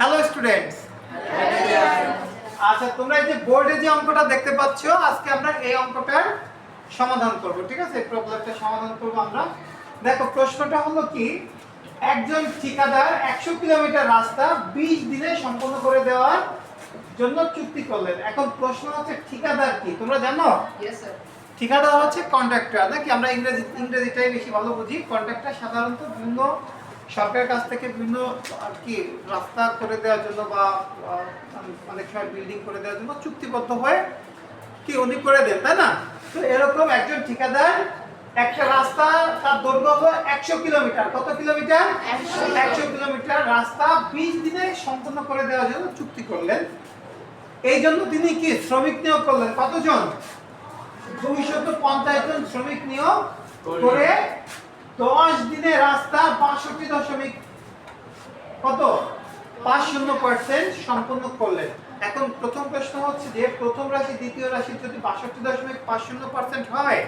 Hello students আচ্ছা তোমরা এই যে বোর্ডে যে অঙ্কটা দেখতে পাচ্ছ আজকে আমরা এই অঙ্কটার সমাধান করব ঠিক আছে? প্রবলেমটা সমাধান করব আমরা। দেখো প্রশ্নটা হলো কি একজন ঠিকাদার একশো কিলোমিটার রাস্তা বিশ দিনে সম্পন্ন করে দেওয়ার জন্য চুক্তি করলেন। এখন প্রশ্ন হচ্ছে ঠিকাদার কি? তোমরা জানো. ঠিকাদার হচ্ছে কন্ট্রাক্টর নাকি আমরা ইংরেজি ইংরেজিটাই বেশি ভালো বুঝি? কন্ট্রাক্টর সাধারণত বিভিন্ন সরকারের কাছ থেকে বিভিন্ন, আর কি, রাস্তা করে দেওয়ার জন্য বা অনেক সময় বিল্ডিং করে দেওয়ার জন্য চুক্তিবদ্ধ হয়ে কি উনি করে দেন, তাই না? তো এরকম একজন ঠিকাদার, একটা রাস্তা, তার দৈর্ঘ্য একশো কিলোমিটার। কত কিলোমিটার? 100 একশো কিলোমিটার রাস্তা বিশ দিনে সম্পূর্ণ করে দেওয়ার জন্য চুক্তি করলেন। এই জন্য তিনি কি শ্রমিক নিয়োগ করলেন? কতজন? দুইশত পঞ্চাশ জন শ্রমিক নিয়োগ করে দশ দিনে রাস্তা বাষট্টি দশমিক কত? পাঁচ শূন্য পার্সেন্ট সম্পূর্ণ করলেন। এখন প্রথম প্রশ্ন হচ্ছে যে, প্রথম রাশি, দ্বিতীয় রাশি যদি বাষট্টি দশমিক পাঁচ শূন্য পার্সেন্ট হয়,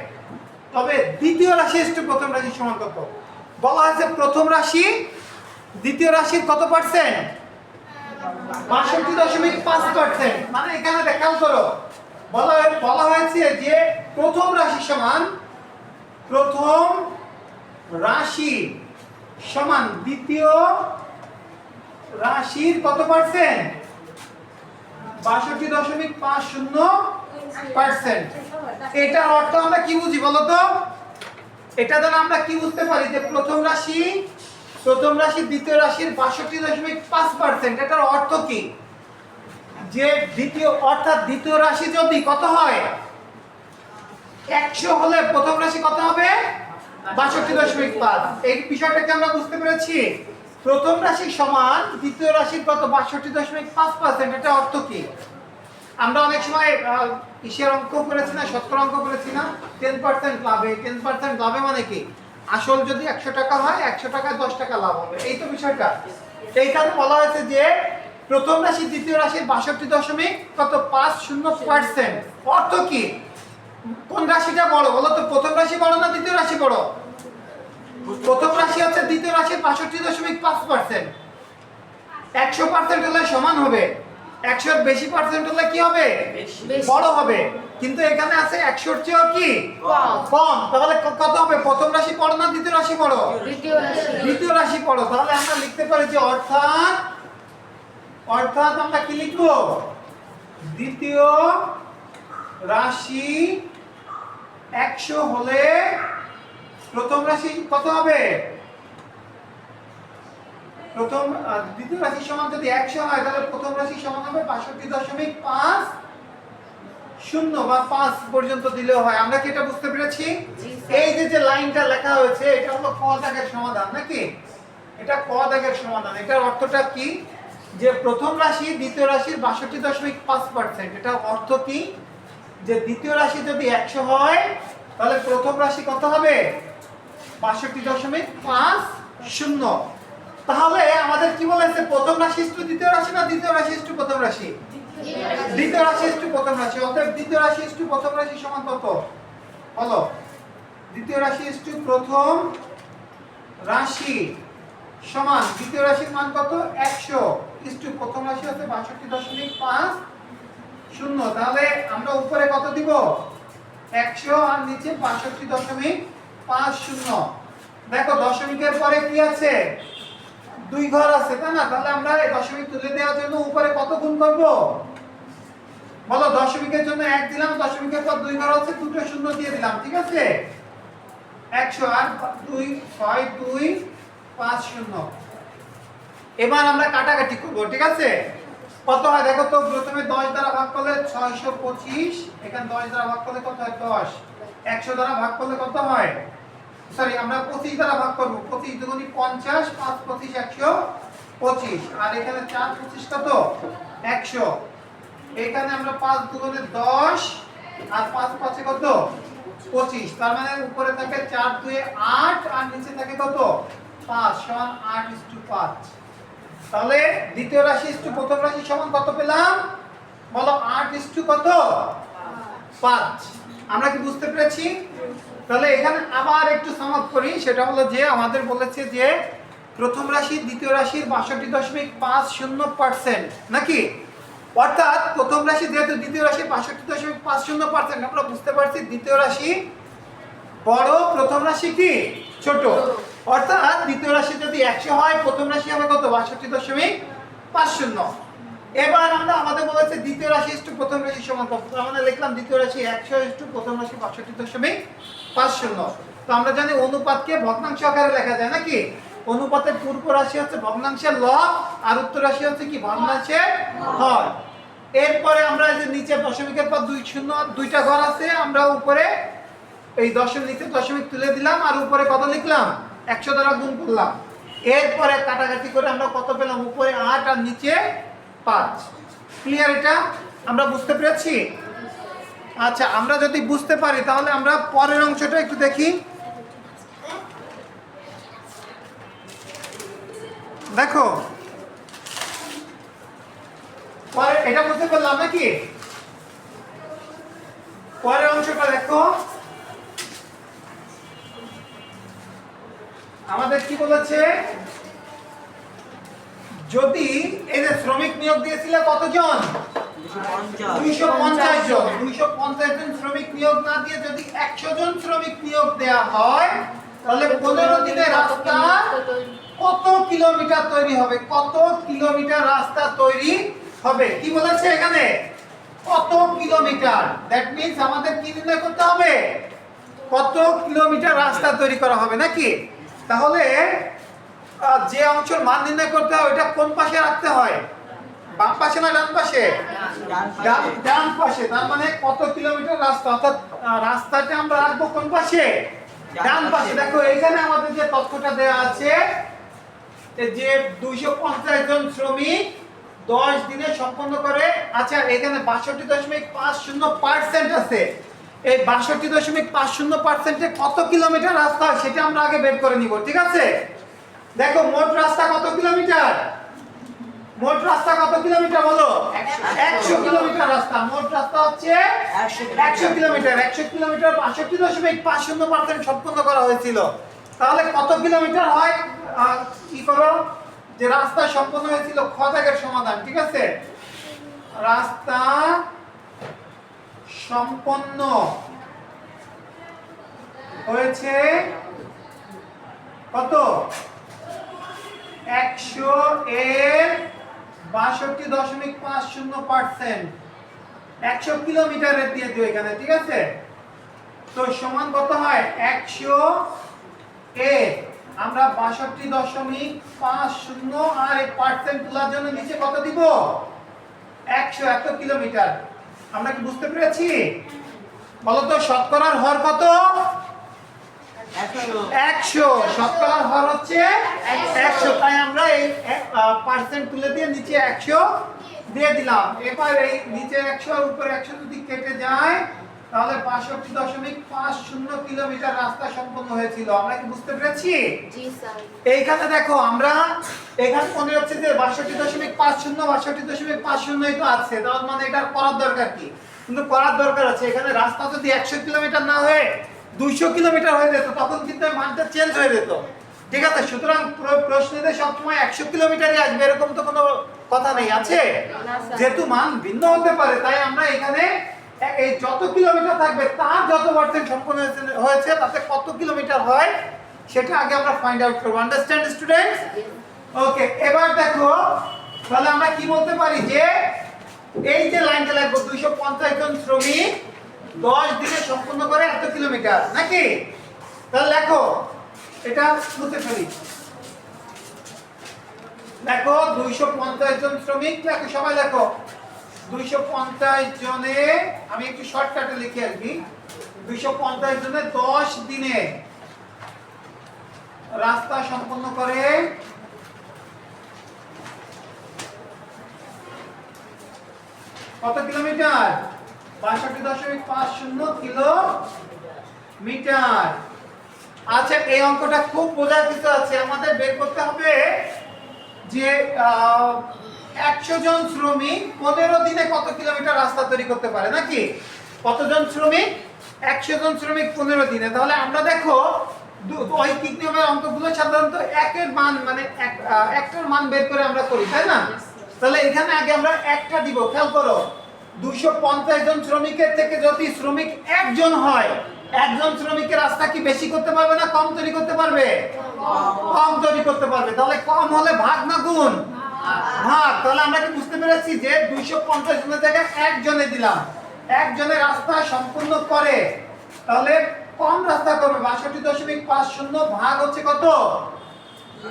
তবে দ্বিতীয় রাশি ইস্টু প্রথম রাশি সমান কত? বলা হয়েছে প্রথম রাশি, দ্বিতীয় রাশির কত পার্সেন্ট বাষট্টি দশমিক পাঁচ পার্সেন্ট মানে এখানে দেখাও করো। বলা বলা হয়েছে যে, প্রথম রাশি সমান প্রথম রাশি সমান দ্বিতীয় রাশির কত পার্সেন্ট বাষট্টি দশমিক পাঁচ শূন্য পার্সেন্ট এটার অর্থ আমরা কি বুঝি বলতো? এটা দ্বারা আমরা কি বুঝতে পারি যে প্রথম রাশি প্রথম রাশি, দ্বিতীয় রাশির বাষট্টি দশমিক পাঁচ পার্সেন্ট এটার অর্থ কি? যে দ্বিতীয়, অর্থাৎ দ্বিতীয় রাশি যদি কত হয়? একশো হলে প্রথম রাশি কত হবে? বাষট্টি দশমিক পাঁচ। এই বিষয়টাকে আমরা বুঝতে পেরেছি। প্রথম রাশি সমান, দ্বিতীয় রাশির কত? বাষট্টি দশমিক পাঁচ পার্সেন্ট এটা অর্থ কি? আমরা অনেক সময় অঙ্ক করেছি না অঙ্ক করেছি না। টেন পার্সেন্ট লাভে। টেন পার্সেন্ট লাভে মানে কি? আসল যদি একশো টাকা হয়, একশো টাকায় দশ টাকা লাভ হবে। এই তো বিষয়টা। এইখানে বলা হয়েছে যে, প্রথম রাশি, দ্বিতীয় রাশির বাষট্টি দশমিক কত? পাঁচ শূন্য পার্সেন্ট অর্থ কি? কোন রাশিটা বড়? বলো তো প্রথম রাশি বড় না দ্বিতীয় রাশি বড়? প্রথম রাশি হচ্ছে দ্বিতীয় রাশির বাষট্টি দশমিক পাঁচ পার্সেন্ট একশো পার্সেন্ট হলে সমান হবে। একশোর বেশি পার্সেন্ট হলে কি হবে। বড় হবে। কিন্তু এখানে আছে একশোর চেয়েও কি। কম। তাহলে কত হবে? প্রথম রাশি পড়ো না দ্বিতীয় রাশি পড়ো দ্বিতীয় রাশি। পড়ো তাহলে আমরা লিখতে পারি যে অর্থাৎ অর্থাৎ আমরা কি লিখব? দ্বিতীয় রাশি একশো হলে প্রথম রাশি কত হবে? প্রথম দ্বিতীয় রাশি সমান যদি একশো হয় তাহলে প্রথম রাশি সমান হবে বাষট্টি দশমিক পাঁচ শূন্য বা পাঁচ পর্যন্ত দিলেও হয়। আমরা কি এটা বুঝতে পেরেছি? এই যে যে লাইনটা লেখা হয়েছে এটা হলো ক দাগের সমাধান নাকি? এটা ক দাগের সমাধান। এটার অর্থটা কি? যে প্রথম রাশি দ্বিতীয় রাশির বাষট্টি দশমিক পাঁচ পার্সেন্ট এটা অর্থ কি? যে দ্বিতীয় রাশি যদি একশো হয় তাহলে প্রথম রাশি কত হবে? বাষট্টি দশমিক পাঁচ। শূন্য। তাহলে আমাদের কি বলেছে? প্রথম রাশি ইস্টু দ্বিতীয় রাশি না দ্বিতীয় রাশি ইস্টু প্রথম রাশি? দ্বিতীয় রাশি ইস্টু প্রথম রাশি। অতএব দ্বিতীয় রাশি ইস্টু প্রথম রাশি সমান কত? বলো। দ্বিতীয় রাশি ইস্টু প্রথম রাশি সমান। দ্বিতীয় রাশির মান কত? একশো। ইস্টু প্রথম রাশি হচ্ছে বাষট্টি দশমিক পাঁচ। শূন্য, তাহলে আমরা উপরে কত দিব? একশো আর নিচে বাষট্টি দশমিক পাঁচ শূন্য। দেখো, দশমিকের পরে কি আছে? দুই ঘর আছে, তাই না? তাহলে আমরা এই দশমিক তুলে দেওয়ার জন্য উপরে কত গুণ করব? বলো, দশমিকের জন্য এক দিলাম, দশমিকের পর দুই ঘর আছে, দুটো শূন্য দিয়ে দিলাম, ঠিক আছে? একশো আর দুই, ছয়, দুই, পাঁচ শূন্য। এবার আমরা কাটাকাটি করব, ঠিক আছে? কত হয় দেখো তো, প্রথমে দশ দ্বারা ভাগ করলে ছয়শো পঁচিশ, এখানে দশ দ্বারা ভাগ করলে কত হয়? দশ। একশো দ্বারা ভাগ করলে কত হয়? সরি আমরা পঁচিশ দ্বারা ভাগ করব। পঁচিশ দুগুণি পঞ্চাশ, পাঁচ পঁচিশ একশো পঁচিশ। আর এখানে চার পঁচিশ কত? একশো। এখানে আমরা পাঁচ দুগুণে দশ, আর পাঁচ পাঁচে কত? পঁচিশ। তার মানে উপরে থাকে চার দুয়ে আট, আর নিচে থাকে কত? পাঁচ, সমান আট ইস টু পাঁচ। তাহলে দ্বিতীয় রাশি ইস টু প্রথম রাশি সমান কত পেলাম? বলো আট ইস টু কত? পাঁচ। আমরা কি বুঝতে পেরেছি? তাহলে এখানে আবার একটু সমাপ্ত করি, সেটা হলো যে আমাদের বলেছে যে প্রথম রাশি, দ্বিতীয় রাশির বাষট্টি দশমিক পাঁচ শূন্য পার্সেন্ট নাকি? অর্থাৎ প্রথম রাশি যেহেতু দ্বিতীয় রাশি, বাষট্টি দশমিক পাঁচ শূন্য পার্সেন্ট আমরা বুঝতে পারছি দ্বিতীয় রাশি বড়, প্রথম রাশি কি? ছোট। অর্থাৎ দ্বিতীয় রাশি যদি একশো হয়, প্রথম রাশি হবে কত? বাষট্টি দশমিক পাঁচ শূন্য। এবার আমরা আমাদের বলেছে দ্বিতীয় রাশি ইস্টু প্রথম রাশি সমান আমরা লিখলাম দ্বিতীয় রাশি একশো ইস্টু প্রথম রাশি বাষট্টি দশমিক পাঁচ শূন্য। তো আমরা জানি অনুপাতকে ভগ্নাংশ আকারে লেখা যায়, নাকি? অনুপাতের পূর্ব রাশি হচ্ছে ভগ্নাংশের ল আর উত্তর রাশি হচ্ছে কি? ভগ্নাংশের হর এরপরে আমরা যে নিচে দশমিকের পর দুই শূন্য, দুইটা ঘর আছে, আমরা উপরে এই দশমিক নিচে দশমিক তুলে দিলাম, আর উপরে কত লিখলাম? একশো দ্বারা গুণ করলাম। এরপরে কাটাকাটি করে আমরা কত পেলাম? উপরে আট আর নিচে পাঁচ। ক্লিয়ার এটা? আমরা বুঝতে পেরেছি? আচ্ছা আমরা যদি বুঝতে পারি, তাহলে আমরা পরের অংশটা একটু দেখি। দেখো। এটা বুঝতে পারলাম নাকি? পরের অংশটা দেখো। আমাদের কি বলেছে? যদি এই যে শ্রমিক নিয়োগ দিয়েছিল কতজন? দুইশো পঞ্চাশ। জন। দুইশো পঞ্চাশ জন শ্রমিক নিয়োগ না দিয়ে যদি একশো জন শ্রমিক নিয়োগ দেওয়া হয় তাহলে পনেরো দিনে রাস্তা কত কিলোমিটার তৈরি হবে? কত কিলোমিটার রাস্তা তৈরি হবে? কি বলেছে এখানে? কত কিলোমিটার? দ্যাট মিন্স আমাদের কি নির্ণয় করতে হবে? কত কিলোমিটার রাস্তা তৈরি করা হবে নাকি? তাহলে যে অংশের মান নির্ণয় করতে হয় ওটা কোন পাশে রাখতে হয়? বাম পাশে না ডান পাশে? ডান ডান পাশে তার মানে কত কিলোমিটার রাস্তা? অর্থাৎ রাস্তাটা আমরা রাখব কোন পাশে? ডান পাশে। দেখো এখানে আমাদের যে তথ্যটা দেওয়া আছে যে দুইশো পঞ্চাশ জন শ্রমিক দশ দিনে সম্পন্ন করে আচ্ছা এখানে বাষট্টি দশমিক পাঁচ শূন্য পার্সেন্ট আছে। এই বাষট্টি দশমিক পাঁচ শূন্য পার্সেন্টে কত কিলোমিটার রাস্তা সেটা আমরা আগে বের করে নিব ঠিক আছে? দেখো মোট রাস্তা কত কিলোমিটার? মোট রাস্তা কত কিলোমিটার বলো? একশো কিলোমিটার রাস্তা। মোট রাস্তা হচ্ছে একশো কিলোমিটার। একশো কিলোমিটার। বাষট্টি দশমিক পাঁচ শূন্য পার্সেন্ট সম্পন্ন করা হয়েছিল। তাহলে কত কিলোমিটার হয়? কি করো? যে রাস্তা সম্পন্ন হয়েছিল খ দাগের সমাধান ঠিক আছে? রাস্তা সম্পন্ন হয়েছে কত? একশো এর বাষট্টি দশমিক পাঁচ শূন্য পার্সেন্ট। একশো কিলোমিটারের দিয়ে এখানে, ঠিক আছে? তো সমান কত হয়? একশো এ। আমরা বাষট্টি দশমিক পাঁচ শূন্য আর পার্সেন্ট তোলার জন্য নিচে কত দিব? একশো এত কিলোমিটার। আমরা কি বুঝতে পেরেছি? বলতো শতকরার হর কত? একশো। শতকরার হর হচ্ছে একশো। তাই আমরা এই পার্সেন্ট তুলে দিয়ে নিচে একশো দিয়ে দিলাম। এবার এই নিচে একশো আর উপরে একশো যদি কেটে যায় তাহলে বাষট্টি দশমিক পাঁচ শূন্য কিলোমিটার রাস্তা সম্পন্ন হয়েছিল। আমরা কি বুঝতে পেরেছি? এইখানে দেখো আমরা এখানে মনে হচ্ছে যে বাষট্টি দশমিক পাঁচ শূন্য বাষট্টি দশমিক পাঁচ শূন্যই তো আছে। তার মানে এটা করার দরকার কি? কিন্তু করার দরকার আছে। এখানে রাস্তা যদি একশো কিলোমিটার না হয়ে দুইশো কিলোমিটার হয়ে যেত তখন কিন্তু মানটা চেঞ্জ হয়ে যেত। ঠিক আছে? সুতরাং প্র- প্রশ্নেতে সবসময় একশো কিলোমিটারই আসবে এরকম তো কোনো কথা নেই। আছে? যেহেতু মান ভিন্ন হতে পারে তাই আমরা এখানে এই যত কিলোমিটার থাকবে, তার যত পার্সেন্ট সম্পন্ন হয়েছে- তাতে কত কিলোমিটার হয়, সেটা আগে আমরা ফাইন্ড আউট করব। আন্ডারস্ট্যান্ড স্টুডেন্টস ওকে এবার দেখো, তাহলে আমরা কি বলতে পারি যে, এই যে লাইনটা লাগবে, দুইশো পঞ্চাশ জন শ্রমিক দশ দিনে সম্পূর্ণ করে এত কিলোমিটার, নাকি? তাহলে লেখো, এটা মুছে ফেলি দেখো দুইশো পঞ্চাশ জন শ্রমিক, লেখো, সবাই লেখো। দুইশো পঞ্চাশ জনে, আমি একটু শর্টকাটে লিখি কি, দুইশো পঞ্চাশ জনে দশ দিনে রাস্তা সম্পন্ন করে। কত কিলোমিটার? বাষট্টি দশমিক পাঁচ শূন্য কিলোমিটার। আচ্ছা এই অঙ্কটা খুব বোঝার কিছু আছে। আমাদের বের করতে হবে যে একশো জন শ্রমিক পনেরো দিনে কত কিলোমিটার রাস্তা তৈরি করতে পারে নাকি? কতজন শ্রমিক? একশো জন শ্রমিক পনেরো দিনে। তাহলে আমরা দেখো ঐকিক নিয়মের অঙ্কগুলো সাধারণত একের মান মানে এক একটার মান বের করে আমরা করি তাই না? তাহলে এখানে আগে আমরা একটা দিব খেয়াল করো। দুইশো পঞ্চাশ জন শ্রমিকের থেকে যদি শ্রমিক একজন হয় একজন শ্রমিকের রাস্তা কি বেশি করতে পারবে না কম তৈরি করতে পারবে? কম তৈরি করতে পারবে। তাহলে কম হলে ভাগ না গুণ? ভাগ তাহলে আমরা কি বুঝতে পেরেছি যে দুইশো পঞ্চাশ জনের জায়গায় একজনে দিলাম। একজনের রাস্তা সম্পূর্ণ করে। তাহলে কম রাস্তা করবে, বাষট্টি দশমিক পাঁচ শূন্য ভাগ হচ্ছে কত?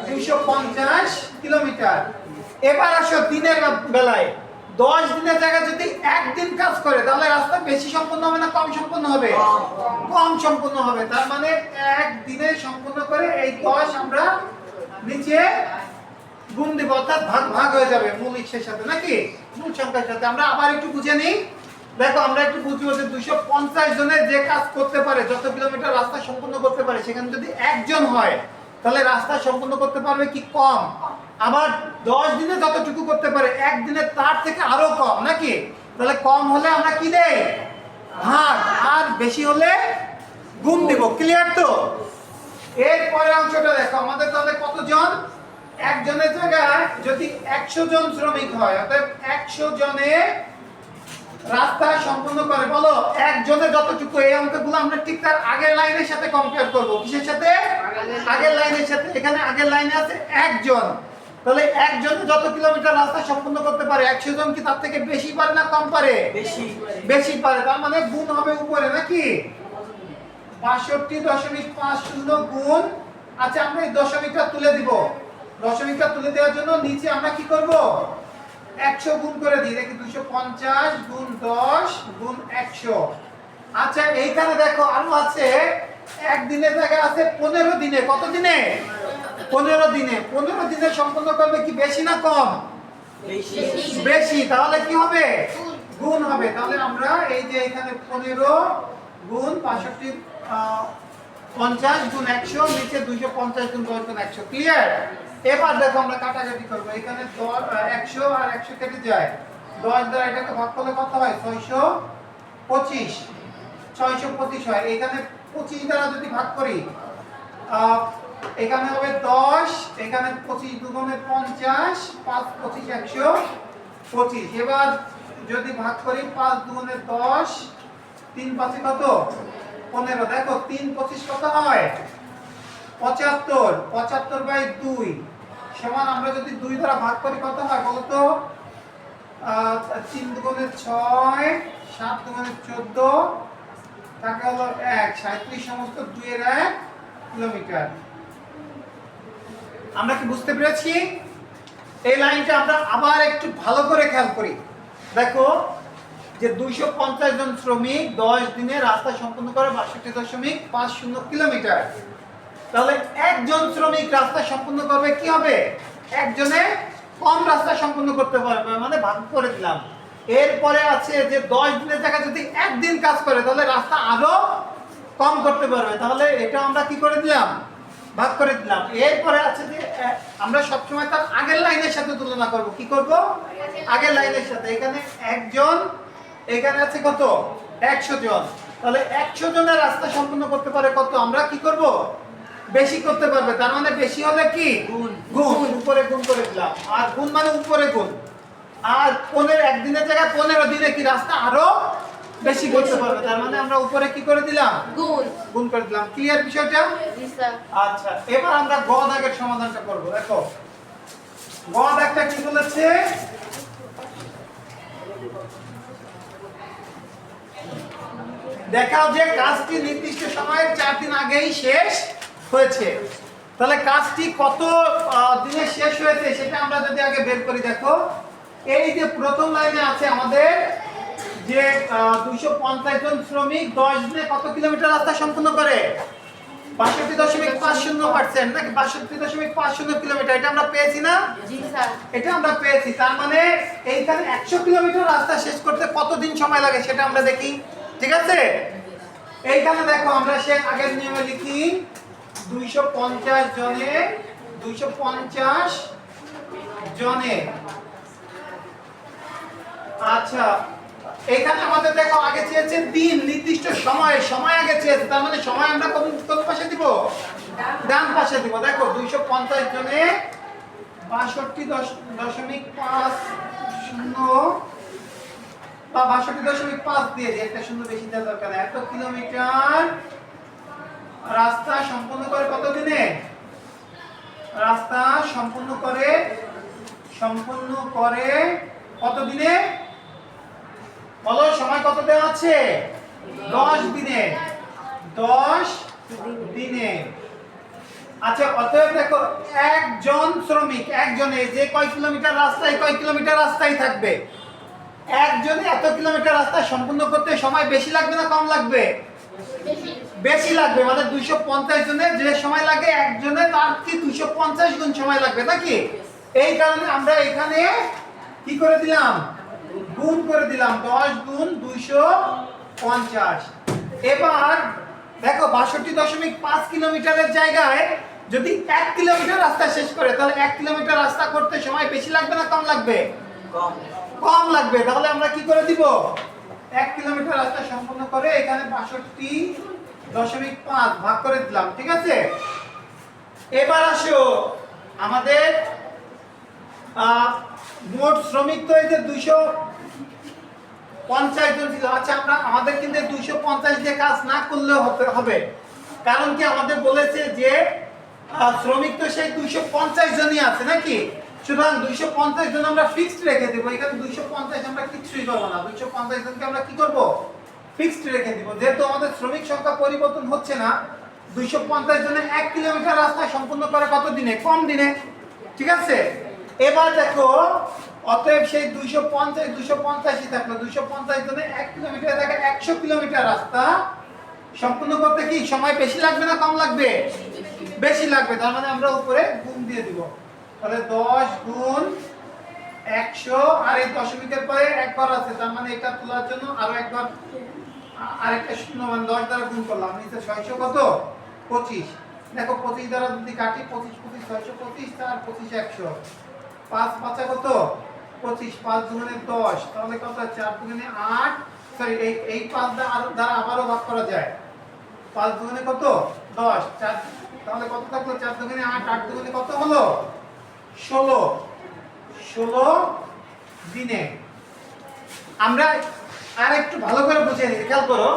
দুইশো পঞ্চাশ কিলোমিটার। এবার আসো দিনের বেলায়। দশ দিনের জায়গায় যদি একদিন কাজ করে, তাহলে রাস্তা বেশি সম্পূর্ণ হবে না কম সম্পূর্ণ হবে? কম সম্পূর্ণ হবে। তার মানে এক দিনে সম্পূর্ণ করে এই দশ আমরা নিচে গুণ দিব, অর্থাৎ ভাগ ভাগ হয়ে যাবে, মূল ইচ্ছের সাথে, নাকি? মূল সংখ্যার সাথে। আমরা আবার একটু বুঝে নিই। দেখো, আমরা একটু বুঝব যে দুইশো পঞ্চাশ জনের যে কাজ করতে পারে, যত কিলোমিটার রাস্তা সম্পূর্ণ করতে পারে, সেখানে যদি একজন হয়, তাহলে রাস্তা সম্পূর্ণ করতে পারবে কি কম? আবার দশ দিনে যতটুকু করতে পারে, একদিনে তার থেকে আরও কম, নাকি? তাহলে কম হলে আমরা কি দেই? ভাগ, আর বেশি হলে গুণ দিব। ক্লিয়ার তো? এর পরের অংশটা দেখো, আমাদের তাহলে কতজন? একজনের জায়গায় যদি একশো জন শ্রমিক হয় অর্থাৎ একশো জনে রাস্তা সম্পূর্ণ করে বলো একজনে যতটুকু এই অঙ্কগুলো আমরা ঠিক তার আগের লাইনের সাথে কম্পেয়ার করব। কিসের সাথে? আগের লাইনের সাথে। এখানে আগের লাইনে আছে একজন। তাহলে একজন যত কিলোমিটার রাস্তা সম্পূর্ণ করতে পারে একশো জন কি তার থেকে বেশি পারে না কম পারে? বেশি। বেশি পারে তার মানে গুণ হবে উপরে নাকি? বাষট্টি দশমিক পাঁচ শূন্য গুণ আচ্ছা আমরা এই দশমিকটা তুলে দিব। দশমিকটা তুলে দেওয়ার জন্য নিচে আমরা কি করব? একশো গুণ করে দিই, দেখি দুশো পঞ্চাশ গুণ দশ গুণ একশো। আচ্ছা এইখানে দেখো আরও আছে একদিনের জায়গায় আছে পনেরো দিনে, কত দিনে? পনেরো দিনে। পনেরো দিনে সম্পন্ন করবে কি বেশি না কম? বেশি। তাহলে কি হবে? গুণ হবে। তাহলে আমরা এই যে এখানে পনেরো গুণ বাষট্টি পঞ্চাশ গুণ একশো, নিচে দুইশো পঞ্চাশ গুণ দশ গুণ একশো। ক্লিয়ার এবার দেখো আমরা কাটাকাটি করব। এখানে একশো আর একশো কেটে যায়। দশ দ্বারা এটাকে ভাগ করলে কত হয়? ছয়শো পঁচিশ। ছয়শো পঁচিশ হয়। এখানে পঁচিশ দ্বারা যদি ভাগ করি এখানে হবে দশ, এখানে পঁচিশ দুগুণে পঞ্চাশ, পাঁচ পঁচিশ একশো পঁচিশ। এবার যদি ভাগ করি, পাঁচ দুগুণে দশ, তিন পাঁচে কত? পনেরো। দেখো, তিন পঁচিশ কত হয়? পঁচাত্তর। পঁচাত্তর বাই দুই। সমান আমরা যদি দুই দ্বারা ভাগ করি কত হয় বলতো তিন দুগুণে ছয়, সাত দুগুণে চোদ্দ, তাকে হলো এক সাঁত্রিশ সমস্ত দুইয়ের এক কিলোমিটার। আমরা কি বুঝতে পেরেছি? এই লাইনটা আমরা আবার একটু ভালো করে খেয়াল করি। দেখো, যে দুইশো পঞ্চাশ জন শ্রমিক দশ দিনে রাস্তা সম্পন্ন করে বাষট্টি দশমিক পাঁচ শূন্য কিলোমিটার। তাহলে একজন শ্রমিক রাস্তা সম্পূর্ণ করবে, কি হবে? একজনে কম রাস্তা সম্পূর্ণ করতে পারবে মানে ভাগ করে দিলাম। এরপরে আছে যে দশ দিনের জায়গায় যদি একদিন কাজ করে, তাহলে রাস্তা আরও কম করতে পারবে। তাহলে এটা আমরা কি করে দিলাম? ভাগ করে দিলাম। এরপরে আছে যে আমরা সবসময় তার আগের লাইনের সাথে তুলনা করব। কি করব? আগের লাইনের সাথে। এখানে একজন, এখানে আছে কত? একশো জন। তাহলে একশো জনের রাস্তা সম্পূর্ণ করতে পারে কত? আমরা কি করব? বেশি করতে পারবে তার মানে বেশি হলে কি? গুণ। গুণ। উপরে গুণ করে দিলাম। আর গুণ মানে উপরে গুণ। আর পনেরো একদিনের জায়গায় পনেরো দিনে কি রাস্তা আরও বেশি করতে পারবে? তার মানে আমরা উপরে কি করে দিলাম? গুণ। গুণ করে দিলাম। ক্লিয়ার বিষয়টা? আচ্ছা এবার আমরা গ দাগের সমাধানটা করব। দেখো গ দাগটা কি বলেছে? দেখাও যে কাজটি নির্দিষ্ট সময়ের চার দিন আগেই শেষ হয়েছে। তাহলে কাজটি কত দিনে শেষ হয়েছে সেটা আমরা যদি আগে বের করি দেখো। এই যে প্রথম লাইনে আছে আমাদের যে দুইশো পঞ্চাশ জন শ্রমিক দশ দিনে কত কিলোমিটার রাস্তা সম্পূর্ণ করে? বাষট্টি দশমিক পাঁচ শূন্য পার্সেন্ট নাকি বাষট্টি দশমিক পাঁচ শূন্য কিলোমিটার? এটা আমরা পেয়েছি না? এটা আমরা পেয়েছি। তার মানে এইখানে একশো কিলোমিটার রাস্তা শেষ করতে কতদিন সময় লাগে সেটা আমরা দেখি। ঠিক আছে? এইখানে দেখো আমরা সে আগের নিয়মে লিখি দুইশো পঞ্চাশ জনে, দুইশো পঞ্চাশ জনে। আচ্ছা এখানে আমাদের দেখো, আগে চেয়েছে দিন, নির্দিষ্ট সময় সময় আগে চেয়েছে, তার মানে সময় আমরা কোন কোন পাশে দিব? ডান পাশে দিব। দেখো, দুইশো পঞ্চাশ জনে, বাষট্টি দশমিক পাঁচ শূন্য, বা বাষট্টি দশমিক পাঁচ দিয়ে একটা শূন্য বেশি দেওয়ার দরকার এত কিলোমিটার রাস্তা সম্পূর্ণ করে কত দিনে? রাস্তা সম্পূর্ণ করে সম্পূর্ণ করে কত দিনে? বলো, সময় কত দেওয়া আছে? দশ দিনে। দশ দিনে। আচ্ছা অতএব দেখো, একজন শ্রমিক, একজনে যে কয় কিলোমিটার রাস্তায় কয় কিলোমিটার রাস্তায় থাকবে। একজনে এত কিলোমিটার রাস্তা সম্পূর্ণ করতে সময় বেশি লাগবে না কম লাগবে? বেশি লাগবে মানে দুইশো পঞ্চাশ জনের যে সময় লাগে একজনে তার কি দুইশো পঞ্চাশ গুণ সময় লাগবে নাকি? এই কারণে আমরা এখানে কি করে দিলাম? গুণ করে দিলাম দশ গুণ দুইশো পঞ্চাশ। এবার দেখো বাষট্টি দশমিক পাঁচ কিলোমিটারের জায়গায় যদি এক কিলোমিটার রাস্তা শেষ করে তাহলে এক কিলোমিটার রাস্তা করতে সময় বেশি লাগবে না কম লাগবে? কম লাগবে তাহলে আমরা কি করে দিব? এক কিলোমিটার রাস্তা সম্পূর্ণ করে এখানে বাষট্টি দশমিক পাঁচ ভাগ করে দিলাম, ঠিক আছে? এবার আসো, আমাদের মোট শ্রমিক তো এই যে দুইশো পঞ্চাশ জন ছিল। আচ্ছা আমরা, আমাদের কিন্তু দুইশো পঞ্চাশ দিয়ে কাজ না করলেও হতে, হবে। কারণ কি আমাদের বলেছে যে শ্রমিক তো সেই দুইশো পঞ্চাশ জনই আছে নাকি? সুতরাং দুইশো পঞ্চাশ জন আমরা ফিক্সড রেখে দেবো। এখানে দুইশো পঞ্চাশ আমরা কিচ্ছুই করব না। দুইশো পঞ্চাশ জনকে আমরা কি করব? ফিক্সড রেখে দিব। যেহেতু আমাদের শ্রমিক সংখ্যা পরিবর্তন হচ্ছে না, দুইশো পঞ্চাশ জনের এক কিলোমিটার রাস্তা সম্পূর্ণ করে কত দিনে? কম দিনে। ঠিক আছে? এবার দেখো, অতএব সেই দুইশো পঞ্চাশ, দুইশো পঞ্চাশই থাকল। দুইশো পঞ্চাশ জনে এক কিলোমিটার দেখে একশো কিলোমিটার রাস্তা সম্পূর্ণ করতে কি সময় বেশি লাগবে না কম লাগবে? বেশি লাগবে। তার মানে আমরা উপরে গুণ দিয়ে দিব। তাহলে দশ গুণ একশো, আর এই দশমিকের পরে একবার আছে। তার মানে এটা তোলার জন্য আরও একবার আরেকটা শূন্য মানে দশ দ্বারা গুণ করলাম, নিচে ছয়শো কত? পঁচিশ। দেখো, পঁচিশ দ্বারা যদি কাটি, পঁচিশ পঁচিশ, ছয়শো পঁচিশ আর পঁচিশ, একশো। পাঁচ পাঁচা কত? পঁচিশ, পাঁচ দুগুণে দশ। তাহলে কত চার দুগুণে আট। সরি এই এই পাঁচ দ্বারা আবারও ভাগ করা যায়। পাঁচ দুগুণে কত? দশ। চার, তাহলে কত থাকল? চার দুগুণে আট আট দুগুণে কত হলো? ষোলো। ষোলো দিনে। আমরা আর একটু ভালো করে বুঝে নিই খেয়াল করো।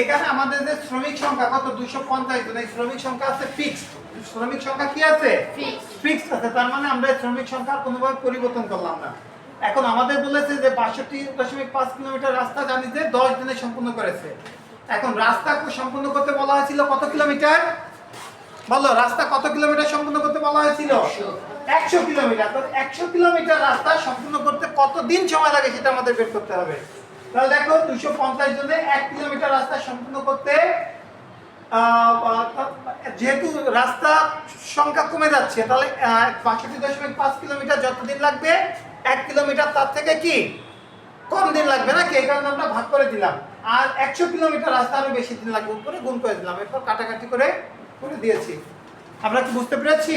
এখানে আমাদের যে শ্রমিক সংখ্যা কত? দুইশো পঞ্চাশ জন। এই শ্রমিক সংখ্যা আছে ফিক্সড শ্রমিক সংখ্যা কি আছে? ফিক্সড আছে তার মানে আমরা শ্রমিক সংখ্যা কোনোভাবে পরিবর্তন করলাম না। এখন আমাদের বলেছে যে বাষট্টি দশমিক পাঁচ কিলোমিটার রাস্তা জানি যে দশ দিনে সম্পূর্ণ করেছে। এখন রাস্তা সম্পূর্ণ করতে বলা হয়েছিল কত কিলোমিটার? বলো রাস্তা কত কিলোমিটার সম্পূর্ণ করতে বলা হয়েছিল? একশো। কিলোমিটার। তো একশো কিলোমিটার রাস্তা সম্পূর্ণ করতে কত দিন সময় লাগে সেটা আমাদের বের করতে হবে? তাহলে দেখো দুশো পঞ্চাশ জনে এক কিলোমিটার রাস্তা সম্পূর্ণ করতে যেহেতু রাস্তা সংখ্যা কমে যাচ্ছে, তাহলে বাষট্টি দশমিক পাঁচ কিলোমিটার যতদিন লাগবে, এক কিলোমিটার তার থেকে কি? কম দিন লাগবে নাকি? এই কারণে আমরা ভাগ করে দিলাম। আর একশো কিলোমিটার রাস্তা আরও বেশি দিন লাগবে উপরে, গুণ করে দিলাম। এরপর কাটাকাটি করে করে দিয়েছি। আমরা কি বুঝতে পেরেছি?